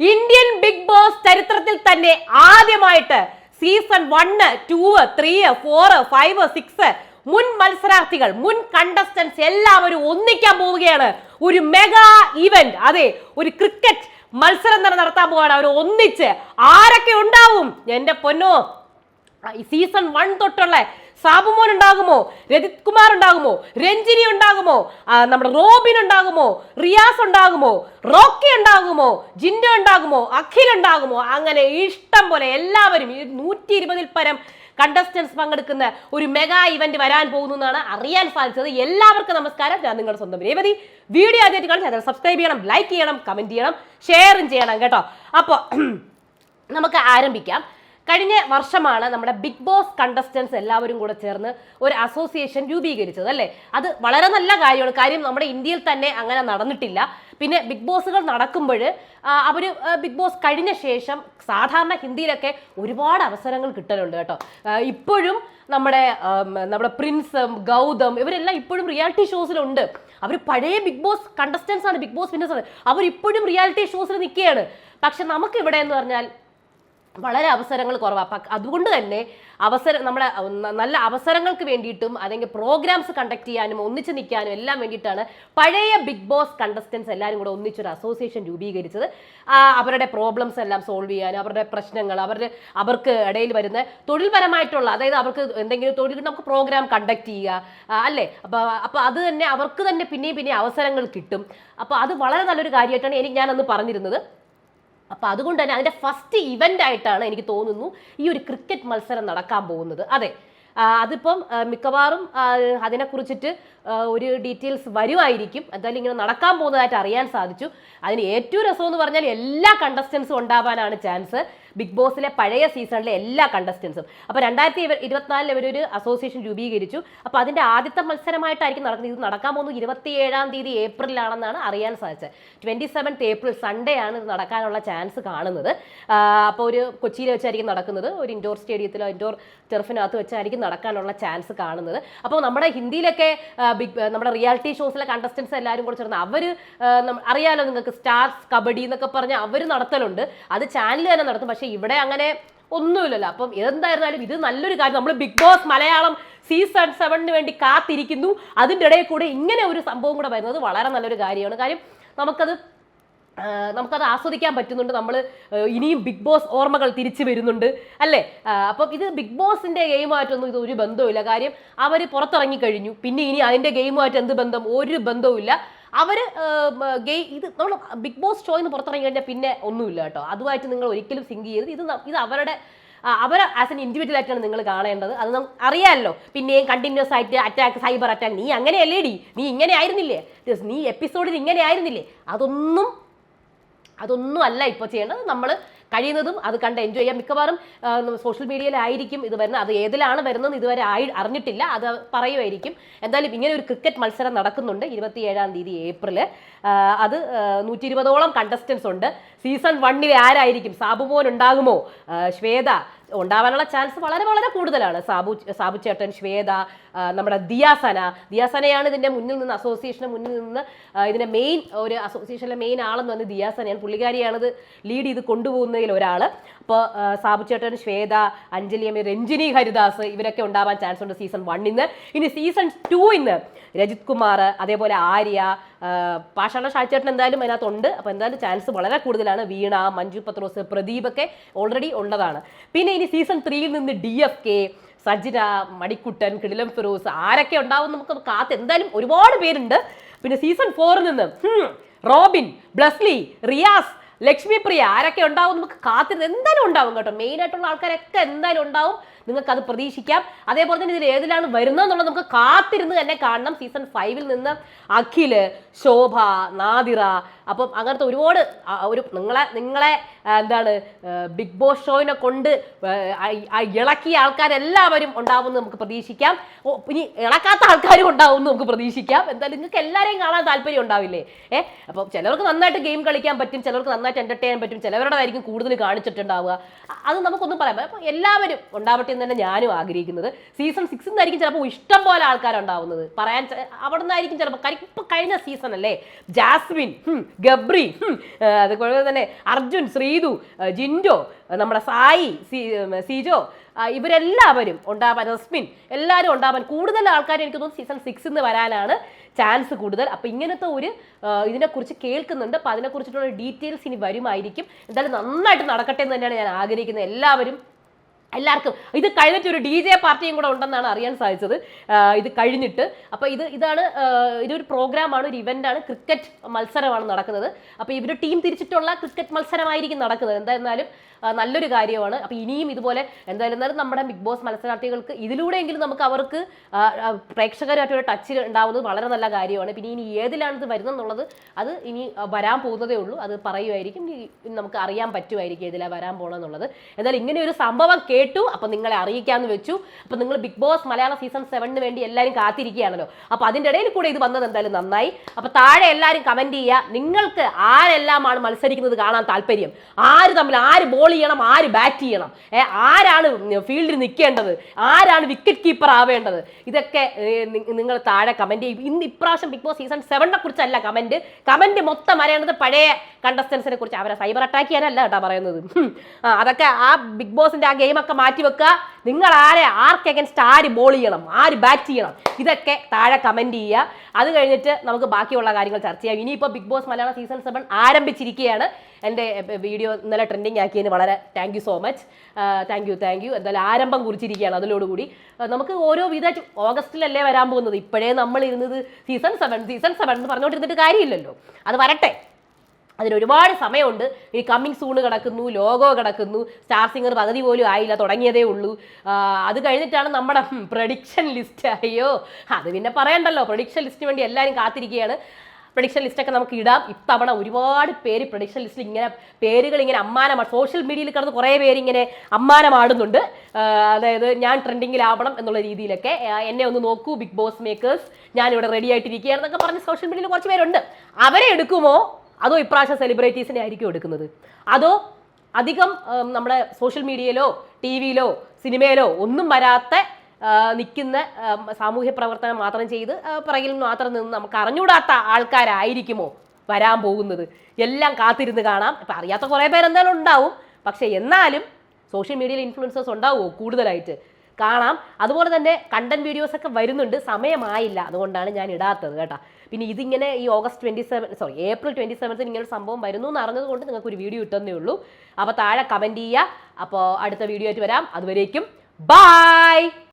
Indian big boss ചരിത്രത്തിൽ തന്നെ ആദ്യമായിട്ട് season one two three four five six മുൻ മത്സരാർത്ഥികൾ മുൻ കണ്ടസ്റ്റൻസ് എല്ലാവരും ഒന്നിക്കാൻ പോവുകയാണ്. ഒരു മെഗാ ഇവന്റ് അതെ ഒരു ക്രിക്കറ്റ് മത്സരം തന്നെ നടത്താൻ പോവാണ്. അവർ ഒന്നിച്ച് ആരൊക്കെ ഉണ്ടാവും? എന്റെ പൊന്നോ സീസൺ വൺ തൊട്ടുള്ള സാബുമോൻ ഉണ്ടാകുമോ രജിത് കുമാർ ഉണ്ടാകുമോ രഞ്ജിനി ഉണ്ടാകുമോ നമ്മുടെ റോബിൻ ഉണ്ടാകുമോ റിയാസ് ഉണ്ടാകുമോ? റോക്കി ഉണ്ടാകുമോ? ജിൻഡോ ഉണ്ടാകുമോ? അഖിൽ ഉണ്ടാകുമോ? അങ്ങനെ ഇഷ്ടം പോലെ എല്ലാവരും നൂറ്റി ഇരുപതിൽ പരം കണ്ടസ്റ്റൻസ് പങ്കെടുക്കുന്ന ഒരു മെഗാ ഇവന്റ് വരാൻ പോകുന്നു എന്നാണ് അറിയാൻ സാധിച്ചത്. എല്ലാവർക്കും നമസ്കാരം. ഞാൻ നിങ്ങളുടെ സ്വന്തം രേവതി. വീഡിയോ ആദ്യമായിട്ട് കാണാൻ ചാനൽ സബ്സ്ക്രൈബ് ചെയ്യണം ലൈക്ക് ചെയ്യണം കമന്റ് ചെയ്യണം ഷെയറും ചെയ്യണം കേട്ടോ. അപ്പോൾ നമുക്ക് ആരംഭിക്കാം. കഴിഞ്ഞ വർഷമാണ് നമ്മുടെ ബിഗ് ബോസ് കണ്ടസ്റ്റൻസ് എല്ലാവരും കൂടെ ചേർന്ന് ഒരു അസോസിയേഷൻ രൂപീകരിച്ചത് അല്ലേ? അത് വളരെ നല്ല കാര്യമാണ്. കാര്യം നമ്മുടെ ഇന്ത്യയിൽ തന്നെ അങ്ങനെ നടന്നിട്ടില്ല. പിന്നെ ബിഗ് ബോസുകൾ നടക്കുമ്പോൾ അവർ ബിഗ് ബോസ് കഴിഞ്ഞ ശേഷം സാധാരണ ഹിന്ദിയിലൊക്കെ ഒരുപാട് അവസരങ്ങൾ കിട്ടലുണ്ട് കേട്ടോ. ഇപ്പോഴും നമ്മുടെ നമ്മുടെ പ്രിൻസും ഗൗതം ഇവരെല്ലാം ഇപ്പോഴും റിയാലിറ്റി ഷോസിലുണ്ട് അവർ പഴയ ബിഗ് ബോസ് കണ്ടസ്റ്റൻസ് ആണ് ബിഗ് ബോസ് വിന്നേഴ്സ് അവർ ഇപ്പോഴും റിയാലിറ്റി ഷോസിൽ നിൽക്കുകയാണ്. പക്ഷെ നമുക്ക് ഇവിടെ എന്ന് പറഞ്ഞാൽ വളരെ അവസരങ്ങൾ കുറവാണ് അപ്പം അതുകൊണ്ട് തന്നെ അവസരം നമ്മുടെ നല്ല അവസരങ്ങൾക്ക് വേണ്ടിയിട്ടും അല്ലെങ്കിൽ പ്രോഗ്രാംസ് കണ്ടക്ട് ചെയ്യാനും ഒന്നിച്ച് നിൽക്കാനും എല്ലാം വേണ്ടിയിട്ടാണ് പഴയ ബിഗ് ബോസ് കണ്ടസ്റ്റൻസ് എല്ലാവരും കൂടെ ഒന്നിച്ചൊരു അസോസിയേഷൻ രൂപീകരിച്ചത്. അവരുടെ പ്രോബ്ലംസ് എല്ലാം സോൾവ് ചെയ്യാനും അവരുടെ പ്രശ്നങ്ങൾ അവരുടെ അവർക്ക് ഇടയിൽ വരുന്ന തൊഴിൽപരമായിട്ടുള്ള അതായത് അവർക്ക് എന്തെങ്കിലും തൊഴിൽ നമുക്ക് പ്രോഗ്രാം കണ്ടക്ട് ചെയ്യുക അല്ലേ? അപ്പോൾ അപ്പോൾ അത് തന്നെ അവർക്ക് തന്നെ പിന്നെയും പിന്നെയും അവസരങ്ങൾ കിട്ടും. അപ്പോൾ അത് വളരെ നല്ലൊരു കാര്യമായിട്ടാണ് എനിക്ക് ഞാനന്ന് പറഞ്ഞിരുന്നത്. അപ്പോൾ അതുകൊണ്ട് തന്നെ അതിന്റെ ഫസ്റ്റ് ഇവന്റ് ആയിട്ടാണ് എനിക്ക് തോന്നുന്നു ഈ ഒരു ക്രിക്കറ്റ് മത്സരം നടക്കാൻ പോകുന്നത്. അതെ അതിപ്പം മിക്കവാറും അതിനെക്കുറിച്ചിട്ട് ഒരു ഡീറ്റെയിൽസ് വരുമായിരിക്കും എന്തായാലും ഇങ്ങനെ നടക്കാൻ പോകുന്നതായിട്ട് അറിയാൻ സാധിച്ചു. അതിന് ഏറ്റവും രസം എന്ന് പറഞ്ഞാൽ എല്ലാ കണ്ടസ്റ്റൻസും ഉണ്ടാവാനാണ് ചാൻസ് ബിഗ് ബോസിലെ പഴയ സീസണിലെ എല്ലാ കണ്ടസ്റ്റൻസും അപ്പോൾ രണ്ടായിരത്തി ഇരുപത്തിനാലിൽ ഇവരൊരു അസോസിയേഷൻ രൂപീകരിച്ചു. അപ്പോൾ അതിന്റെ ആദ്യത്തെ മത്സരമായിട്ടായിരിക്കും നടക്കുന്നത്. ഇത് നടക്കാൻ പോകുന്നത് ഇരുപത്തി ഏഴാം തീയതി ഏപ്രിലാണെന്നാണ് അറിയാൻ സാധിച്ചത്. ട്വന്റി സെവൻത്ത് ഏപ്രിൽ സൺഡേ ആണ് ഇത് നടക്കാനുള്ള ചാൻസ് കാണുന്നത്. അപ്പോൾ ഒരു കൊച്ചിയിൽ വെച്ചായിരിക്കും നടക്കുന്നത്. ഒരു ഇൻഡോർ സ്റ്റേഡിയത്തിലോ ഇൻഡോർ ടെർഫിനകത്ത് വെച്ചായിരിക്കും നടക്കാനുള്ള ചാൻസ് കാണുന്നത്. അപ്പോൾ നമ്മുടെ ഹിന്ദിയിലൊക്കെ ബിഗ് നമ്മുടെ റിയാലിറ്റി ഷോസിലെ കണ്ടസ്റ്റൻസ് എല്ലാവരും കൂടെ ചേർന്ന് അവർ അറിയാലോ നിങ്ങൾക്ക് സ്റ്റാർസ് കബഡി എന്നൊക്കെ പറഞ്ഞ് അവർ നടത്തലുണ്ട്. അത് ചാനൽ തന്നെ നടത്തും. പക്ഷേ ഇവിടെ അങ്ങനെ ഒന്നുമില്ലല്ലോ. അപ്പം എന്തായിരുന്നാലും ഇത് നല്ലൊരു കാര്യം. നമ്മൾ ബിഗ് ബോസ് മലയാളം സീസൺ സെവനിന് വേണ്ടി കാത്തിരിക്കുന്നു. അതിന്റെ ഇടയിൽ കൂടെ ഇങ്ങനെ ഒരു സംഭവം കൂടെ വരുന്നത് വളരെ നല്ലൊരു കാര്യമാണ്. കാര്യം നമുക്കത് നമുക്കത് ആസ്വദിക്കാൻ പറ്റുന്നുണ്ട്. നമ്മൾ ഇനിയും ബിഗ് ബോസ് ഓർമ്മകൾ തിരിച്ചു വരുന്നുണ്ട്. അല്ലേ? അപ്പം ഇത് ബിഗ് ബോസിന്റെ ഗെയിമായിട്ടൊന്നും ഇത് ഒരു ബന്ധവുമില്ല. കാര്യം അവർ പുറത്തിറങ്ങി കഴിഞ്ഞു. പിന്നെ ഇനി അതിന്റെ ഗെയിമുമായിട്ട് എന്ത് ബന്ധം? ഒരു ബന്ധവുമില്ല. അവർ ഗെയിം ഇത് നമ്മൾ ബിഗ് ബോസ് ഷോയിൽ നിന്ന് പുറത്തിറങ്ങി കഴിഞ്ഞാൽ പിന്നെ ഒന്നുമില്ല കേട്ടോ. അതുമായിട്ട് നിങ്ങൾ ഒരിക്കലും സിങ്ക് ചെയ്യരുത്. ഇത് ഇത് അവരുടെ അവർ ആസ് എൻ ഇൻഡിവിജ്വൽ ആയിട്ടാണ് നിങ്ങൾ കാണേണ്ടത്. അത് നമുക്ക് അറിയാമല്ലോ പിന്നെയും കണ്ടിന്യൂസ് ആയിട്ട് അറ്റാക്ക് സൈബർ അറ്റാക്ക് നീ അങ്ങനെയല്ലേടി. നീ ഇങ്ങനെ ആയിരുന്നില്ലേ? നീ എപ്പിസോഡിൽ ഇങ്ങനെ ആയിരുന്നില്ലേ? അതൊന്നും അതൊന്നും അല്ല ഇപ്പോൾ ചെയ്യേണ്ടത്. നമ്മൾ കഴിയുന്നതും അത് കണ്ട് എൻജോയ് ചെയ്യാം. മിക്കവാറും സോഷ്യൽ മീഡിയയിലായിരിക്കും ഇത് വരുന്നത്. അത് ഏതിലാണ് വരുന്നത് ഇതുവരെ ആയി അറിഞ്ഞിട്ടില്ല. അത് പറയുമായിരിക്കും. എന്തായാലും ഇങ്ങനെ ഒരു ക്രിക്കറ്റ് മത്സരം നടക്കുന്നുണ്ട് ഇരുപത്തിയേഴാം തീയതി ഏപ്രിൽ അത് നൂറ്റി ഇരുപതോളം കണ്ടസ്റ്റൻസ് ഉണ്ട്. സീസൺ വണ്ണിൽ ആരായിരിക്കും? സാബുമോൻ ഉണ്ടാകുമോ? ശ്വേത ഉണ്ടാവാനുള്ള ചാൻസ് വളരെ വളരെ കൂടുതലാണ്. സാബു സാബു ചേട്ടൻ ശ്വേത നമ്മുടെ ദിയാസന. ദിയാസനയാണ് ഇതിന്റെ മുന്നിൽ നിന്ന് അസോസിയേഷന് മുന്നിൽ നിന്ന് ഇതിന്റെ മെയിൻ ഒരു അസോസിയേഷനിലെ മെയിൻ ആളെന്ന് പറഞ്ഞ് ദിയാസനയാണ്. പുള്ളിക്കാരിയാണത് ലീഡ് ചെയ്ത് കൊണ്ടുപോകുന്നതിൽ ഒരാൾ അപ്പോൾ സാബു ചേട്ടൻ ശ്വേത അഞ്ജലി അമ്മ രഞ്ജിനി ഹരിദാസ് ഇവരൊക്കെ ഉണ്ടാവാൻ ചാൻസ് ഉണ്ട് സീസൺ വണ്ണിന്ന് ഇനി സീസൺ ടു ഇന്ന് രജിത് കുമാർ അതേപോലെ ആര്യ പാഷാണ ഷാച്ചേട്ടൻ എന്തായാലും അതിനകത്തുണ്ട്. അപ്പോൾ എന്തായാലും ചാൻസ് വളരെ കൂടുതലാണ്. വീണ മഞ്ജു പത്രോസ് പ്രദീപൊക്കെ ഓൾറെഡി ഉള്ളതാണ്. പിന്നെ ഇനി സീസൺ ത്രീയിൽ നിന്ന് D F K Sajina Manikuttan Kidilam Firoz ആരൊക്കെ ഉണ്ടാവും നമുക്ക് കാത്ത് എന്തായാലും ഒരുപാട് പേരുണ്ട്. പിന്നെ സീസൺ ഫോറിൽ നിന്ന് റോബിൻ ബ്ലസ്ലി റിയാസ് ലക്ഷ്മി പ്രിയ ആരൊക്കെ ഉണ്ടാവും നമുക്ക് കാത്തിരുന്ന് എന്തായാലും ഉണ്ടാവും കേട്ടോ. മെയിൻ ആയിട്ടുള്ള ആൾക്കാരൊക്കെ എന്തായാലും ഉണ്ടാവും. നിങ്ങൾക്ക് അത് പ്രതീക്ഷിക്കാം. അതേപോലെ തന്നെ ഇതിൽ ഏതിലാണ് വരുന്നത് എന്നുള്ളത് നമുക്ക് കാത്തിരുന്ന് തന്നെ കാണണം. സീസൺ ഫൈവിൽ നിന്ന് അഖിൽ ശോഭ നാദിറ. അപ്പം അങ്ങനത്തെ ഒരുപാട് ഒരു നിങ്ങളെ നിങ്ങളെ എന്താണ് ബിഗ് ബോസ് ഷോയിനെ കൊണ്ട് ഇളക്കിയ ആൾക്കാരെല്ലാവരും ഉണ്ടാവുമെന്ന് നമുക്ക് പ്രതീക്ഷിക്കാം. ഇനി ഇളക്കാത്ത ആൾക്കാരും ഉണ്ടാവുമെന്ന് നമുക്ക് പ്രതീക്ഷിക്കാം. എന്തായാലും നിങ്ങൾക്ക് എല്ലാവരെയും കാണാൻ താല്പര്യം ഉണ്ടാവില്ലേ? ഏ അപ്പം ചിലർക്ക് നന്നായിട്ട് ഗെയിം കളിക്കാൻ പറ്റും ചിലർക്ക് നന്നായിട്ട് എന്റർടൈൻ ചെയ്യാൻ പറ്റും ചിലവരുടേതായിരിക്കും കൂടുതൽ കാണിച്ചിട്ടുണ്ടാവുക. അത് നമുക്കൊന്നും പറയാം അപ്പോൾ എല്ലാവരും ഉണ്ടാവട്ടെ എന്ന് തന്നെ ഞാനും ആഗ്രഹിക്കുന്നത്. സീസൺ സിക്സിൽ നിന്നായിരിക്കും ചിലപ്പോൾ ഇഷ്ടം പോലെ ആൾക്കാരുണ്ടാവുന്നത്. പറയാൻ അവിടെ നിന്നായിരിക്കും ചിലപ്പോൾ ഇപ്പം കഴിഞ്ഞ സീസൺ അല്ലേ? ജാസ്മിൻ ഗബ്രി അതുപോലെ തന്നെ അർജുൻ ശ്രീതു ജിൻഡോ നമ്മുടെ സായി സീജോ ഇവരെല്ലാവരും ഉണ്ടാവാൻ റസ്മിൻ എല്ലാവരും ഉണ്ടാവാൻ കൂടുതൽ ആൾക്കാർ എനിക്ക് തോന്നുന്നു സീസൺ സിക്സ് എന്ന് വരാനാണ് ചാൻസ് കൂടുതൽ. അപ്പം ഇങ്ങനത്തെ ഒരു ഇതിനെക്കുറിച്ച് കേൾക്കുന്നുണ്ട്. അപ്പം അതിനെക്കുറിച്ചിട്ടുള്ള ഡീറ്റെയിൽസ് ഇനി വരുമായിരിക്കും. എന്തായാലും നന്നായിട്ട് നടക്കട്ടെ എന്ന് തന്നെയാണ് ഞാൻ ആഗ്രഹിക്കുന്നത്. എല്ലാവരും എല്ലാവർക്കും. ഇത് കഴിഞ്ഞിട്ട് ഒരു ഡി ജെ പാർട്ടിയും കൂടെ ഉണ്ടെന്നാണ് അറിയാൻ സാധിച്ചത്. ഇത് കഴിഞ്ഞിട്ട്. അപ്പോൾ ഇത് ഇതാണ് ഇതൊരു പ്രോഗ്രാമാണ് ഒരു ഇവന്റാണ് ക്രിക്കറ്റ് മത്സരമാണ് നടക്കുന്നത്. അപ്പോൾ ഇവരുടെ ടീം തിരിച്ചിട്ടുള്ള ക്രിക്കറ്റ് മത്സരമായിരിക്കും നടക്കുന്നത്. എന്തായിരുന്നാലും നല്ലൊരു കാര്യമാണ്. അപ്പോൾ ഇനിയും ഇതുപോലെ എന്തായിരുന്നാലും നമ്മുടെ ബിഗ് ബോസ് മത്സരാർത്ഥികൾക്ക് ഇതിലൂടെയെങ്കിലും നമുക്ക് അവർക്ക് പ്രേക്ഷകരായിട്ടൊരു ടച്ച് ഉണ്ടാവുന്നത് വളരെ നല്ല കാര്യമാണ്. പിന്നെ ഇനി ഏതിലാണ് ഇത് വരുന്നതെന്നുള്ളത് അത് ഇനി വരാൻ പോകുന്നതേ ഉള്ളൂ. അത് പറയുമായിരിക്കും. നമുക്ക് അറിയാൻ പറ്റുമായിരിക്കും ഇതിലാണ് വരാൻ പോകണമെന്നുള്ളത് എന്നാൽ ഇങ്ങനെ ഒരു സംഭവം കേട്ടു അപ്പം നിങ്ങളെ അറിയിക്കാമെന്ന് വെച്ചു. അപ്പോൾ നിങ്ങൾ ബിഗ് ബോസ് മലയാള സീസൺ സെവനിന് വേണ്ടി എല്ലാവരും കാത്തിരിക്കുകയാണല്ലോ. അപ്പോൾ അതിന്റെ ഇടയിൽ കൂടെ ഇത് വന്നത് എന്തായാലും നന്നായി. അപ്പോൾ താഴെ എല്ലാവരും കമന്റ് ചെയ്യുക. നിങ്ങൾക്ക് ആരെല്ലാമാണ് മത്സരിക്കുന്നത് കാണാൻ താല്പര്യം? ആര് തമ്മിൽ ആര് ബോൾ ചെയ്യണം ആര് ബാറ്റ് ചെയ്യണം? ആരാണ് ഫീൽഡിൽ നിൽക്കേണ്ടത്? ആരാണ് വിക്കറ്റ് കീപ്പർ ആവേണ്ടത്? ഇതൊക്കെ നിങ്ങൾ താഴെ കമന്റ് ചെയ്യും. ഇന്ന് ഇപ്രാവശ്യം ബിഗ് ബോസ് സീസൺ സെവനെ കുറിച്ചല്ല കമന്റ് കമന്റ് മൊത്തം അറിയേണ്ടത് പഴയ കണ്ടസ്റ്റൻസിനെ കുറിച്ച്. അവരെ സൈബർ അറ്റാക്ക് ചെയ്യാനല്ല കേട്ടോ പറയുന്നത്. അതൊക്കെ ആ ബിഗ് ബോസിന്റെ ആ ഗെയിമൊക്കെ മാറ്റി വെക്കുക നിങ്ങൾ ആരെ ആർക്ക് അഗൻസ്റ്റ് ആര് ബോൾ ചെയ്യണം ആര് ബാറ്റ് ചെയ്യണം? ഇതൊക്കെ താഴെ കമന്റ് ചെയ്യുക. അത് കഴിഞ്ഞിട്ട് നമുക്ക് ബാക്കിയുള്ള കാര്യങ്ങൾ ചർച്ച ചെയ്യാം. ഇനിയിപ്പോൾ big boss Malayalam season seven ആരംഭിച്ചിരിക്കുകയാണ്. എന്റെ വീഡിയോ ഇന്നലെ ട്രെൻഡിങ് ആക്കിയതിന് വളരെ thank you so much thank you thank you എന്തായാലും ആരംഭം കുറിച്ചിരിക്കുകയാണ് അതിലോടുകൂടി. നമുക്ക് ഓരോ വിധ ഓഗസ്റ്റിലല്ലേ വരാൻ പോകുന്നത്? ഇപ്പോഴേ നമ്മൾ ഇരുന്നത് സീസൺ സെവൻ സീസൺ സെവൻ എന്ന് പറഞ്ഞുകൊണ്ടിരുന്നിട്ട് കാര്യമില്ലല്ലോ. അത് വരട്ടെ. അതിന് ഒരുപാട് സമയമുണ്ട്. ഈ കമ്മിങ് സൂണ് കിടക്കുന്നു ലോഗോ കിടക്കുന്നു സ്റ്റാർ സിംഗർ പകുതി പോലും ആയില്ല തുടങ്ങിയതേ ഉള്ളൂ. അത് കഴിഞ്ഞിട്ടാണ് നമ്മുടെ പ്രഡിക്ഷൻ ലിസ്റ്റ് അയ്യോ അത് പിന്നെ പറയണ്ടല്ലോ. പ്രഡിക്ഷൻ ലിസ്റ്റിന് വേണ്ടി എല്ലാവരും കാത്തിരിക്കുകയാണ്. പ്രഡിക്ഷൻ ലിസ്റ്റൊക്കെ നമുക്ക് ഇടാം. ഇത്തവണ ഒരുപാട് പേര് പ്രഡിക്ഷൻ ലിസ്റ്റിൽ ഇങ്ങനെ പേരുകൾ ഇങ്ങനെ അമ്മാനമാണ് സോഷ്യൽ മീഡിയയിൽ കിടന്ന് കുറേ പേര് ഇങ്ങനെ അമ്മാനമാടുന്നുണ്ട്. അതായത് ഞാൻ ട്രെൻഡിങ്ങിലാവണം എന്നുള്ള രീതിയിലൊക്കെ. എന്നെ ഒന്ന് നോക്കൂ ബിഗ് ബോസ് മേക്കേഴ്സ് ഞാനിവിടെ റെഡി ആയിട്ടിരിക്കുകയാണെന്നൊക്കെ പറഞ്ഞ് സോഷ്യൽ മീഡിയയിൽ കുറച്ച് പേരുണ്ട്. അവരെ എടുക്കുമോ? അതോ ഇപ്രാവശ്യം സെലിബ്രിറ്റീസിനെ ആയിരിക്കും എടുക്കുന്നത്? അതോ അധികം നമ്മുടെ സോഷ്യൽ മീഡിയയിലോ ടി വിയിലോ സിനിമയിലോ ഒന്നും വരാത്ത നിൽക്കുന്ന സാമൂഹ്യ പ്രവർത്തനം മാത്രം ചെയ്ത് പുറകിൽ മാത്രം നിന്ന് നമുക്ക് അറിഞ്ഞൂടാത്ത ആൾക്കാരായിരിക്കുമോ വരാൻ പോകുന്നത്? എല്ലാം കാത്തിരുന്ന് കാണാം. ഇപ്പം അറിയാത്ത കുറേ പേരെന്തായാലും ഉണ്ടാവും. പക്ഷേ എന്നാലും സോഷ്യൽ മീഡിയയിൽ ഇൻഫ്ലുവൻസേഴ്സ് ഉണ്ടാവുമോ കൂടുതലായിട്ട്? കാണാം. അതുപോലെ തന്നെ കണ്ടന്റ് വീഡിയോസ് ഒക്കെ വരുന്നുണ്ട്. സമയമായില്ല. അതുകൊണ്ടാണ് ഞാൻ ഇടാത്തത് കേട്ടോ. പിന്നെ ഇതിങ്ങനെ ഈ August twenty seven sorry April twenty സെവൻത്തിന് ഇങ്ങനെ ഒരു സംഭവം വരുന്നു എന്ന് അറിഞ്ഞതുകൊണ്ട് നിങ്ങൾക്ക് ഒരു വീഡിയോ ഇട്ടെന്നേ ഉള്ളൂ. അപ്പോൾ താഴെ കമന്റ് ചെയ്യുക. അപ്പോൾ അടുത്ത വീഡിയോ ആയിട്ട് വരാം. അതുവരേക്കും ബൈ